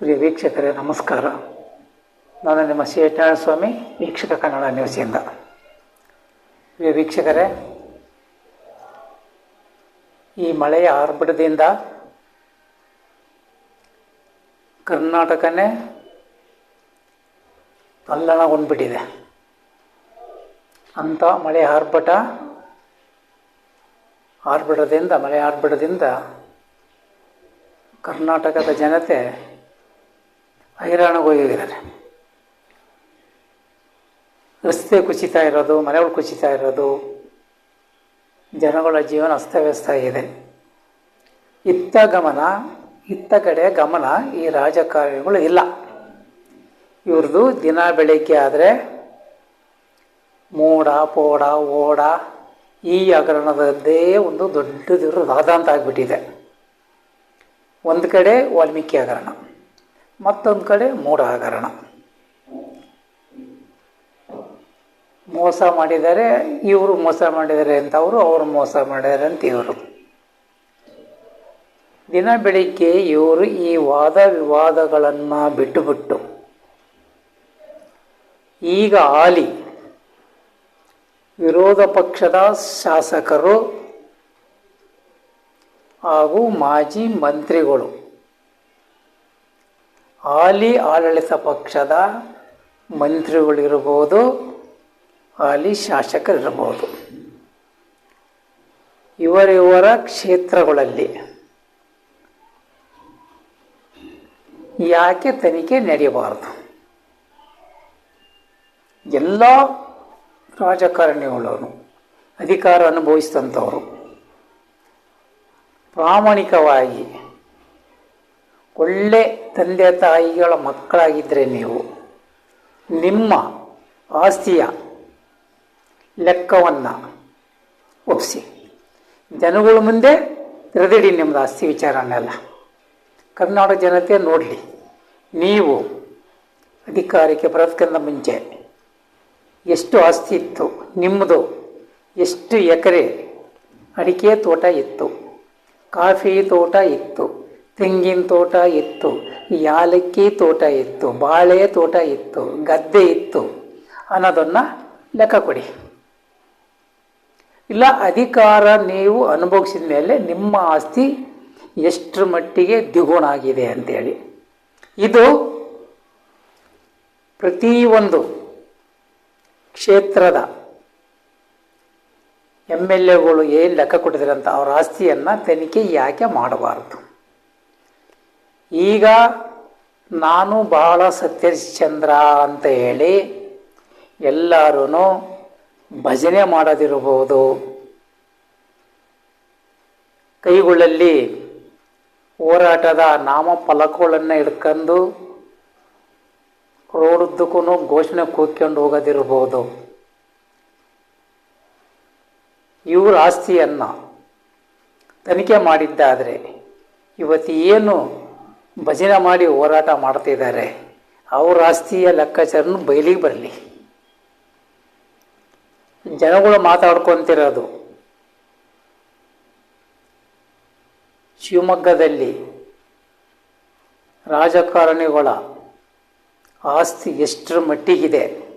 ಪ್ರಿಯ ವೀಕ್ಷಕರೇ, ನಮಸ್ಕಾರ. ನಾನು ನಿಮ್ಮ ಶೇಟಾಳ ಸ್ವಾಮಿ ವೀಕ್ಷಕ ಕನ್ನಡ ನ್ಯೂಸಿಂದ ಪ್ರಿಯ ವೀಕ್ಷಕರೇ, ಈ ಮಳೆಯ ಆರ್ಭಟದಿಂದ ಕರ್ನಾಟಕನೇ ತಲ್ಲಣಗೊಂಡ್ಬಿಟ್ಟಿದೆ. ಅಂಥ ಮಳೆ ಆರ್ಭಟ, ಆರ್ಭಟದಿಂದ, ಮಳೆ ಆರ್ಭಟದಿಂದ ಕರ್ನಾಟಕದ ಜನತೆ ಹೈರಾಣಗೋಗಿದ್ದಾರೆ ರಸ್ತೆ ಕುಸಿತಾ ಇರೋದು, ಮನೆಗಳು ಕುಸಿತಾ ಇರೋದು, ಜನಗಳ ಜೀವನ ಅಸ್ತವ್ಯಸ್ತ ಇದೆ. ಇತ್ತ ಗಮನ, ಇತ್ತ ಕಡೆ ಗಮನ ಈ ರಾಜಕಾರಣಿಗಳು ಇಲ್ಲ. ಇವ್ರದ್ದು ದಿನ ಬೆಳಗ್ಗೆ ಆದರೆ ಮೋಡ, ಪೋಡ, ಓಡ ಈ ಹಗರಣದದ್ದೇ ಒಂದು ದೊಡ್ಡದಿರೋ ರಾಧಾಂತ ಆಗಿಬಿಟ್ಟಿದೆ. ಒಂದು ಕಡೆ ವಾಲ್ಮೀಕಿ ಹಗರಣ ಮತ್ತೊಂದು ಕಡೆ ಮೂಢ ಹಗರಣ ಮೋಸ ಮಾಡಿದ್ದಾರೆ ಇವರು ಮೋಸ ಮಾಡಿದ್ದಾರೆ ಅಂತ ಅವರು ಅವರು ಮೋಸ ಮಾಡಿದ್ದಾರೆ ಅಂತ ಇವರು. ದಿನ ಬೆಳಿಗ್ಗೆ ಇವರು ಈ ವಾದ ವಿವಾದಗಳನ್ನು ಬಿಟ್ಟುಬಿಟ್ಟು ಈಗ ಆಲಿ ವಿರೋಧ ಪಕ್ಷದ ಶಾಸಕರು ಹಾಗೂ ಮಾಜಿ ಮಂತ್ರಿಗಳು ಹಾಲಿ ಆಡಳಿತ ಪಕ್ಷದ ಮಂತ್ರಿಗಳಿರ್ಬೋದು, ಆಲಿ ಶಾಸಕರಿರ್ಬೋದು. ಇವರಿವರ ಕ್ಷೇತ್ರಗಳಲ್ಲಿ ಯಾಕೆ ತನಿಖೆ ನಡೆಯಬಾರದು? ಎಲ್ಲ ರಾಜಕಾರಣಿಗಳವರು ಅಧಿಕಾರ ಅನುಭವಿಸಿದಂಥವರು ಪ್ರಾಮಾಣಿಕವಾಗಿ ಒಳ್ಳೆ ತಂದೆ ತಾಯಿಗಳ ಮಕ್ಕಳಾಗಿದ್ದರೆ ನೀವು ನಿಮ್ಮ ಆಸ್ತಿಯ ಲೆಕ್ಕವನ್ನು ಒಪ್ಪಿಸಿ ಜನಗಳ ಮುಂದೆ ತೆರೆದಿಡಿ ನಿಮ್ಮದು ಆಸ್ತಿ ವಿಚಾರನೆಲ್ಲ. ಕರ್ನಾಟಕ ಜನತೆ ನೋಡಲಿ. ನೀವು ಅಧಿಕಾರಕ್ಕೆ ಬರೋದಕ್ಕಿಂತ ಮುಂಚೆ ಎಷ್ಟು ಆಸ್ತಿ ಇತ್ತು ನಿಮ್ಮದು ಎಷ್ಟು ಎಕರೆ ಅಡಿಕೆ ತೋಟ ಇತ್ತು, ಕಾಫಿ ತೋಟ ಇತ್ತು ತೆಂಗಿನ ತೋಟ ಇತ್ತು, ಯಾಲಕ್ಕಿ ತೋಟ ಇತ್ತು, ಬಾಳೆ ತೋಟ ಇತ್ತು, ಗದ್ದೆ ಇತ್ತು. ಅನ್ನೋದನ್ನು ಲೆಕ್ಕ ಕೊಡಿ. ಇಲ್ಲ, ಅಧಿಕಾರ ನೀವು ಅನುಭವಿಸಿದ ಮೇಲೆ ನಿಮ್ಮ ಆಸ್ತಿ ಎಷ್ಟರ ಮಟ್ಟಿಗೆ ದ್ವಿಗುಣ ಆಗಿದೆ ಅಂತೇಳಿ. ಇದು ಪ್ರತಿಯೊಂದು ಕ್ಷೇತ್ರದ ಎಂ ಎಲ್ ಎಗಳು ಏನು ಲೆಕ್ಕ ಕೊಟ್ಟಿದ್ದಾರೆ ಅಂತ ಅವ್ರ ಆಸ್ತಿಯನ್ನು ತನಿಖೆ ಯಾಕೆ ಮಾಡಬಾರ್ದು? ಈಗ ನಾನು ಬಹಳ ಸತ್ಯಚಂದ್ರ ಅಂತ ಹೇಳಿ ಎಲ್ಲರೂ ಭಜನೆ ಮಾಡದಿರಬಹುದು. ಕೈಗಳಲ್ಲಿ ಹೋರಾಟದ ನಾಮಫಲಕಗಳನ್ನು ಹಿಡ್ಕೊಂಡು ರೋಡುದ್ದಕ್ಕೂ ಘೋಷಣೆ ಕೂತ್ಕೊಂಡು ಹೋಗೋದಿರ್ಬೋದು ಇವರ ಆಸ್ತಿಯನ್ನು ತನಿಖೆ ಮಾಡಿದ್ದಾದರೆ ಇವತ್ತು ಏನು ಭಜನೆ ಮಾಡಿ ಹೋರಾಟ ಮಾಡ್ತಿದ್ದಾರೆ. ಅವ್ರ ಆಸ್ತಿಯ ಲೆಕ್ಕಾಚಾರನು ಬಯಲಿಗೆ ಬರಲಿ. ಜನಗಳು ಮಾತಾಡ್ಕೊತಿರೋದು. ಶಿವಮೊಗ್ಗದಲ್ಲಿ ರಾಜಕಾರಣಿಗಳ ಆಸ್ತಿ ಎಷ್ಟರ ಮಟ್ಟಿಗಿದೆ.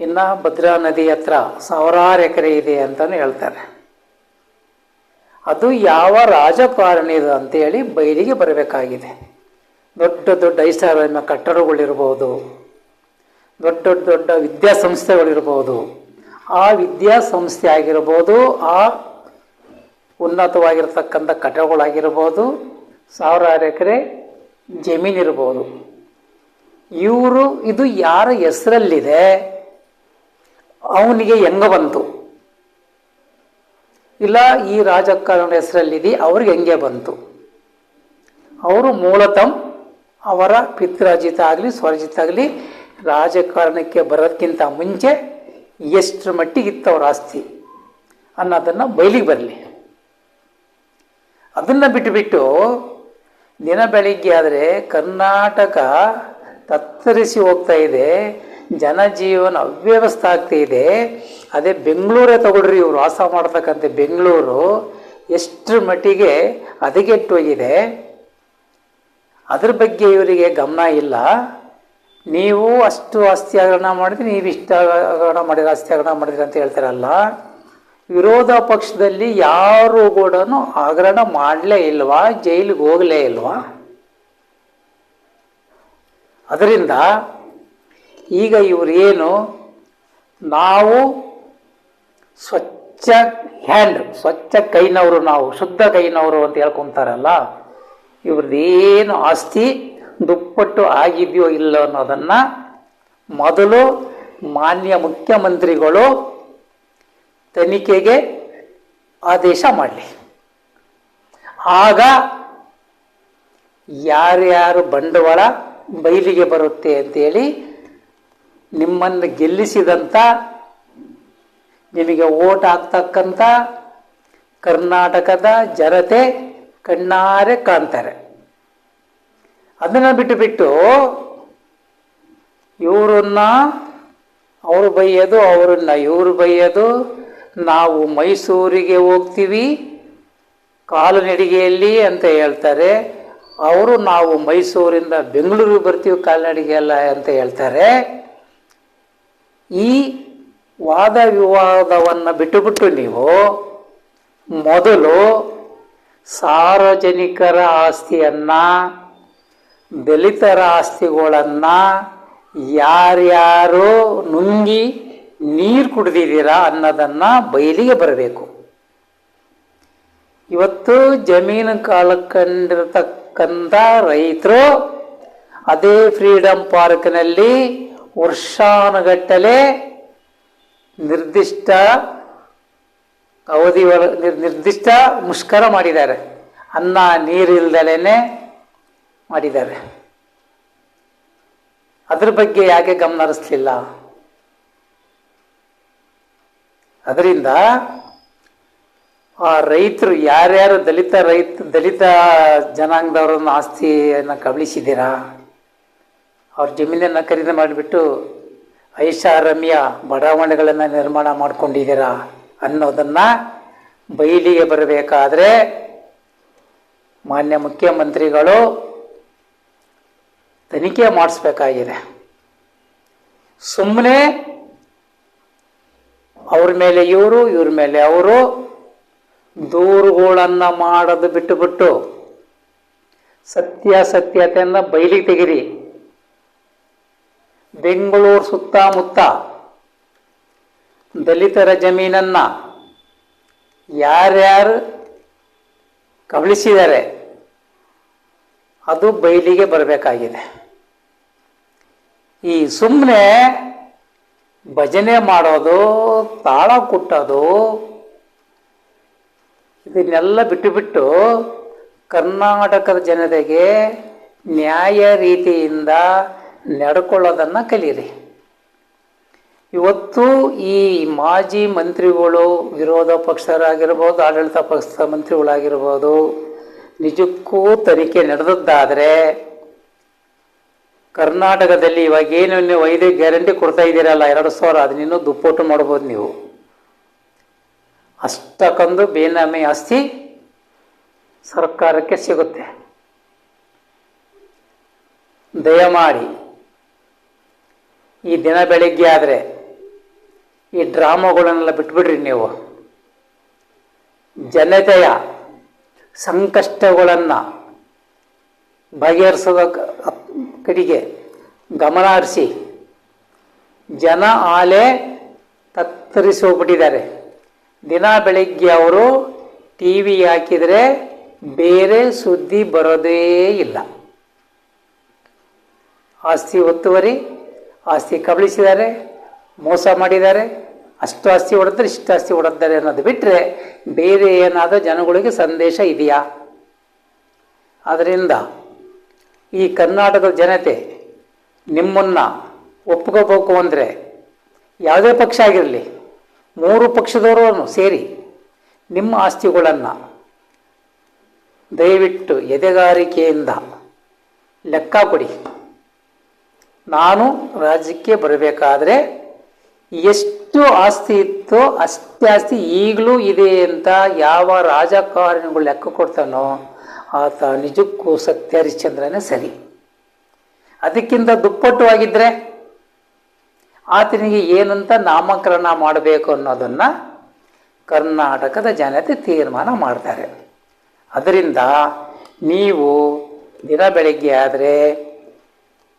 ಇನ್ನು ಭದ್ರಾ ನದಿ ಹತ್ರ ಸಾವಿರಾರು ಎಕರೆ ಇದೆ ಅಂತಲೂ ಹೇಳ್ತಾರೆ. ಅದು ಯಾವ ರಾಜಕಾರಣಿದು ಅಂತೇಳಿ ಬಯಲಿಗೆ ಬರಬೇಕಾಗಿದೆ. ದೊಡ್ಡ ದೊಡ್ಡ ಐಷಾರಾಮ ಕಟ್ಟಡಗಳಿರ್ಬೋದು ದೊಡ್ಡ ದೊಡ್ಡ ದೊಡ್ಡ ವಿದ್ಯಾಸಂಸ್ಥೆಗಳಿರ್ಬೋದು, ಆ ವಿದ್ಯಾಸಂಸ್ಥೆ ಆಗಿರ್ಬೋದು, ಆ ಉನ್ನತವಾಗಿರ್ತಕ್ಕಂಥ ಕಟ್ಟಡಗಳಾಗಿರ್ಬೋದು, ಸಾವಿರಾರು ಎಕರೆ ಜಮೀನಿರ್ಬೋದು. ಇವರು, ಇದು ಯಾರ ಹೆಸರಲ್ಲಿದೆ, ಅವನಿಗೆ ಹೆಂಗ ಬಂತು? ಇಲ್ಲ, ಈ ರಾಜಕಾರಣ ಹೆಸರಲ್ಲಿದೆ, ಅವ್ರಿಗೆ ಹೆಂಗೆ ಬಂತು? ಅವರು ಮೂಲತಃ ಅವರ ಪಿತೃಜಿತ ಆಗಲಿ, ಸ್ವರಜಿತ ಆಗಲಿ, ರಾಜಕಾರಣಕ್ಕೆ ಬರೋದಕ್ಕಿಂತ ಮುಂಚೆ ಎಷ್ಟರ ಮಟ್ಟಿಗಿತ್ತು ಅವ್ರ ಆಸ್ತಿ ಅನ್ನೋದನ್ನು ಬಯಲಿಗೆ ಬರಲಿ. ಅದನ್ನು ಬಿಟ್ಟುಬಿಟ್ಟು ದಿನ ಬೆಳಿಗ್ಗೆ ಆದರೆ ಕರ್ನಾಟಕ ತತ್ತರಿಸಿ ಹೋಗ್ತಾ ಇದೆ. ಜನಜೀವನ ಅವ್ಯವಸ್ಥೆ ಆಗ್ತಾ ಇದೆ. ಅದೇ ಬೆಂಗಳೂರೇ ತಗೊಳ್ರಿ, ಇವರು ವಾಸ ಮಾಡ್ತಕ್ಕಂಥ ಬೆಂಗಳೂರು. ಎಷ್ಟು ಮಟ್ಟಿಗೆ ಹದಗೆಟ್ಟು ಹೋಗಿದೆ. ಅದ್ರ ಬಗ್ಗೆ ಇವರಿಗೆ ಗಮನ ಇಲ್ಲ. ನೀವು ಅಷ್ಟು ಆಸ್ತಿ ಹಗರಣ ಮಾಡಿದ್ರಿ, ನೀವು ಇಷ್ಟ ಹಗರಣ ಮಾಡಿದ್ರೆ ಆಸ್ತಿ ಹಗರಣ ಮಾಡಿದ್ರಿ ಅಂತ ಹೇಳ್ತಾರಲ್ಲ. ವಿರೋಧ ಪಕ್ಷದಲ್ಲಿ ಯಾರು ಕೂಡ ಹಗರಣ ಮಾಡಲೇ ಇಲ್ವಾ, ಜೈಲಿಗೆ ಹೋಗಲೇ ಇಲ್ವಾ? ಅದರಿಂದ ಈಗ ಇವರು ಏನು ನಾವು ಸ್ವಚ್ಛ ಹ್ಯಾಂಡ್ ಸ್ವಚ್ಛ ಕೈನವರು ನಾವು, ಶುದ್ಧ ಕೈನವರು ಅಂತ ಹೇಳ್ಕೊಂತಾರಲ್ಲ ಇವ್ರದ್ದೇನು ಆಸ್ತಿ ದುಪ್ಪಟ್ಟು ಆಗಿದೆಯೋ ಇಲ್ಲ ಅನ್ನೋದನ್ನ ಮೊದಲು ಮಾನ್ಯ ಮುಖ್ಯಮಂತ್ರಿಗಳು ತನಿಖೆಗೆ ಆದೇಶ ಮಾಡಲಿ. ಆಗ ಯಾರ್ಯಾರು ಬಂಡವಾಳ ಬಯಲಿಗೆ ಬರುತ್ತೆ ಅಂತೇಳಿ ನಿಮ್ಮನ್ನು ಗೆಲ್ಲಿಸಿದಂಥ ನಿಮಗೆ ಓಟ್ ಹಾಕ್ತಕ್ಕಂಥ ಕರ್ನಾಟಕದ ಜನತೆ ಕಣ್ಣಾರೆ ಕಾಣ್ತಾರೆ. ಅದನ್ನು ಬಿಟ್ಟು ಬಿಟ್ಟು ಇವರನ್ನ ಅವರು ಬೈಯೋದು, ಅವರನ್ನ ಇವರು ಬೈಯೋದು. ನಾವು ಮೈಸೂರಿಗೆ ಹೋಗ್ತೀವಿ, ಕಾಲುನಡಿಗೆಯಲ್ಲಿ ಅಂತ ಹೇಳ್ತಾರೆ. ಅವರು ನಾವು ಮೈಸೂರಿಂದ ಬೆಂಗಳೂರಿಗೆ ಬರ್ತೀವಿ ಕಾಲ್ನಡಿಗೆ ಅಲ್ಲ ಅಂತ ಹೇಳ್ತಾರೆ. ಈ ವಾದ ವಿವಾದವನ್ನು ಬಿಟ್ಟುಬಿಟ್ಟು ನೀವು ಮೊದಲು ಸಾರ್ವಜನಿಕರ ಆಸ್ತಿಯನ್ನು, ದಲಿತರ ಆಸ್ತಿಗಳನ್ನು ಯಾರ್ಯಾರು ನುಂಗಿ ನೀರು ಕುಡಿದಿದ್ದೀರಾ ಅನ್ನೋದನ್ನು ಬಯಲಿಗೆ ಬರಬೇಕು. ಇವತ್ತು ಜಮೀನು ಕಾಲಕ್ಕಂಡಿರತಕ್ಕಂಥ ರೈತರು ಅದೇ ಫ್ರೀಡಂ ಪಾರ್ಕ್ನಲ್ಲಿ ವರ್ಷಾನುಗಟ್ಟಲೆ ನಿರ್ದಿಷ್ಟ ಅವಧಿ ನಿರ್ದಿಷ್ಟ ಮುಷ್ಕರ ಮಾಡಿದ್ದಾರೆ. ಅನ್ನ ನೀರಿಲ್ದಲೇ ಮಾಡಿದ್ದಾರೆ. ಅದ್ರ ಬಗ್ಗೆ ಯಾಕೆ ಗಮನ ಹರಿಸ್ಲಿಲ್ಲ? ಅದರಿಂದ ಆ ರೈತರು ಯಾರ್ಯಾರು ದಲಿತ ರೈತ, ದಲಿತ ಜನಾಂಗದವರನ್ನ ಆಸ್ತಿಯನ್ನು ಕಬಳಿಸಿದ್ದೀರಾ? ಅವ್ರ ಜಮೀನನ್ನು ಖರೀದಿ ಮಾಡಿಬಿಟ್ಟು, ಐಷಾರಮ್ಯ ಬಡಾವಣೆಗಳನ್ನು ನಿರ್ಮಾಣ ಮಾಡಿಕೊಂಡಿದ್ದೀರಾ ಅನ್ನೋದನ್ನು ಬಯಲಿಗೆ ಬರಬೇಕಾದ್ರೆ ಮಾನ್ಯ ಮುಖ್ಯಮಂತ್ರಿಗಳು ತನಿಖೆ ಮಾಡಿಸ್ಬೇಕಾಗಿದೆ. ಸುಮ್ಮನೆ ಅವ್ರ ಮೇಲೆ ಇವರು, ಇವ್ರ ಮೇಲೆ ಅವರು, ದೂರುಗಳನ್ನು ಮಾಡೋದು ಬಿಟ್ಟು ಬಿಟ್ಟು ಸತ್ಯಾಸತ್ಯತೆಯನ್ನು ಬಯಲಿಗೆ ತೆಗಿರಿ. ಬೆಂಗಳೂರು ಸುತ್ತಮುತ್ತ ದಲಿತರ ಜಮೀನನ್ನು ಯಾರ್ಯಾರು ಕಬಳಿಸಿದ್ದಾರೆ, ಅದು ಬಯಲಿಗೆ ಬರಬೇಕಾಗಿದೆ. ಈ ಸುಮ್ಮನೆ ಭಜನೆ ಮಾಡೋದು, ತಾಳ ಕುಟ್ಟೋದು, ಇದನ್ನೆಲ್ಲ ಬಿಟ್ಟು ಬಿಟ್ಟು ಕರ್ನಾಟಕದ ಜನತೆಗೆ ನ್ಯಾಯ ರೀತಿಯಿಂದ ನಡ್ಕೊಳ್ಳೋದನ್ನು ಕಲಿಯಿರಿ ಇವತ್ತು ಈ ಮಾಜಿ ಮಂತ್ರಿಗಳು, ವಿರೋಧ ಪಕ್ಷರಾಗಿರ್ಬೋದು, ಆಡಳಿತ ಪಕ್ಷದ ಮಂತ್ರಿಗಳಾಗಿರ್ಬೋದು, ನಿಜಕ್ಕೂ ತನಿಖೆ ನಡೆದದ್ದಾದರೆ ಕರ್ನಾಟಕದಲ್ಲಿ ಇವಾಗ ಏನು ನೀವು ಐದು ಗ್ಯಾರಂಟಿ ಕೊಡ್ತಾ ಇದ್ದೀರಲ್ಲ, ಎರಡು ಸಾವಿರ ಅದನ್ನಿನ್ನೂ ದುಪ್ಪಟ್ಟು ಮಾಡ್ಬೋದು ನೀವು. ಅಷ್ಟಕ್ಕೊಂದು ಬೇನಾಮಿ ಆಸ್ತಿ ಸರ್ಕಾರಕ್ಕೆ ಸಿಗುತ್ತೆ. ದಯಮಾಡಿ ಈ ದಿನ ಬೆಳಿಗ್ಗೆ ಆದರೆ ಈ ಡ್ರಾಮಾಗಳನ್ನೆಲ್ಲ ಬಿಟ್ಬಿಡ್ರಿ ನೀವು. ಜನತೆಯ ಸಂಕಷ್ಟಗಳನ್ನು ಬಗೆಹರಿಸೋದ ಕಡೆಗೆ ಗಮನ ಹರಿಸಿ ಜನ ಆಲೆ ತತ್ತರಿಸೋಗ್ಬಿಟ್ಟಿದ್ದಾರೆ ದಿನ ಬೆಳಿಗ್ಗೆ ಅವರು ಟಿ ವಿ ಹಾಕಿದರೆ ಬೇರೆ ಸುದ್ದಿ ಬರೋದೇ ಇಲ್ಲ. ಆಸ್ತಿ ಒತ್ತುವರಿ ಆಸ್ತಿ ಕಬಳಿಸಿದ್ದಾರೆ, ಮೋಸ ಮಾಡಿದ್ದಾರೆ, ಅಷ್ಟು ಆಸ್ತಿ ಹೊಡೆದ್ರೆ ಇಷ್ಟು ಆಸ್ತಿ ಹೊಡೆದ್ದಾರೆ ಅನ್ನೋದು ಬಿಟ್ಟರೆ ಬೇರೆ ಏನಾದರೂ ಜನಗಳಿಗೆ ಸಂದೇಶ ಇದೆಯಾ? ಅದರಿಂದ ಈ ಕರ್ನಾಟಕದ ಜನತೆ ನಿಮ್ಮನ್ನು ಒಪ್ಕೋಬೇಕು ಅಂದರೆ ಯಾವುದೇ ಪಕ್ಷ ಆಗಿರಲಿ, ಮೂರು ಪಕ್ಷದವರು ಸೇರಿ ನಿಮ್ಮ ಆಸ್ತಿಗಳನ್ನು ದಯವಿಟ್ಟು ಎದೆಗಾರಿಕೆಯಿಂದ ಲೆಕ್ಕ ಕೊಡಿ. ನಾನು ರಾಜ್ಯಕ್ಕೆ ಬರಬೇಕಾದ್ರೆ ಎಷ್ಟು ಆಸ್ತಿ ಇತ್ತೋ ಅಷ್ಟೇ ಆಸ್ತಿ ಈಗಲೂ ಇದೆ ಅಂತ ಯಾವ ರಾಜಕಾರಣಿಗಳು ಲೆಕ್ಕ ಕೊಡ್ತಾನೋ ಆತ ನಿಜಕ್ಕೂ ಸತ್ಯ ಹರಿಶ್ಚಂದ್ರನೇ ಸರಿ. ಅದಕ್ಕಿಂತ ದುಪ್ಪಟ್ಟು ಆಗಿದ್ದರೆ ಆತನಿಗೆ ಏನಂತ ನಾಮಕರಣ ಮಾಡಬೇಕು ಅನ್ನೋದನ್ನು ಕರ್ನಾಟಕದ ಜನತೆ ತೀರ್ಮಾನ ಮಾಡ್ತಾರೆ. ಅದರಿಂದ ನೀವು ದಿನ ಬೆಳಗ್ಗೆ ಆದರೆ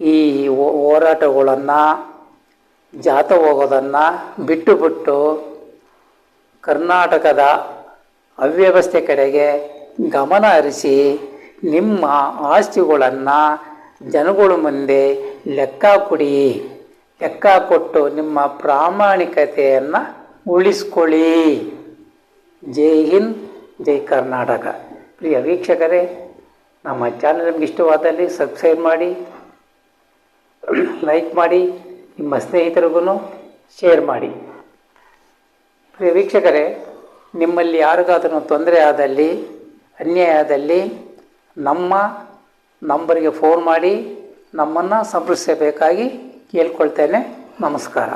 ಈ ಹೋರಾಟಗಳನ್ನು ಜಾತ ಹೋಗೋದನ್ನು ಬಿಟ್ಟು ಬಿಟ್ಟು ಕರ್ನಾಟಕದ ಅವ್ಯವಸ್ಥೆ ಕಡೆಗೆ ಗಮನ ಹರಿಸಿ ನಿಮ್ಮ ಆಸ್ತಿಗಳನ್ನು ಜನಗಳ ಮುಂದೆ ಲೆಕ್ಕ ಕೊಡಿ. ಲೆಕ್ಕ ಕೊಟ್ಟು ನಿಮ್ಮ ಪ್ರಾಮಾಣಿಕತೆಯನ್ನು ಉಳಿಸ್ಕೊಳ್ಳಿ. ಜೈ ಹಿಂದ್, ಜೈ ಕರ್ನಾಟಕ. ಪ್ರಿಯ ವೀಕ್ಷಕರೇ, ನಮ್ಮ ಚಾನಲ್ ನಿಮ್ಗೆ ಇಷ್ಟವಾದಲ್ಲಿ ಸಬ್ಸ್ಕ್ರೈಬ್ ಮಾಡಿ. ಲೈಕ್ ಮಾಡಿ, ನಿಮ್ಮ ಸ್ನೇಹಿತರಿಗೂ ಶೇರ್ ಮಾಡಿ. ಪ್ರಿಯ ವೀಕ್ಷಕರೇ, ನಿಮ್ಮಲ್ಲಿ ಯಾರಿಗಾದರೂ ತೊಂದರೆ ಆದಲ್ಲಿ, ಅನ್ಯಾಯ ಆದಲ್ಲಿ, ನಮ್ಮ ನಂಬರಿಗೆ ಫೋನ್ ಮಾಡಿ ನಮ್ಮನ್ನು ಸಂಪರ್ಕಿಸಬೇಕಾಗಿ ಕೇಳ್ಕೊಳ್ತೇನೆ. ನಮಸ್ಕಾರ.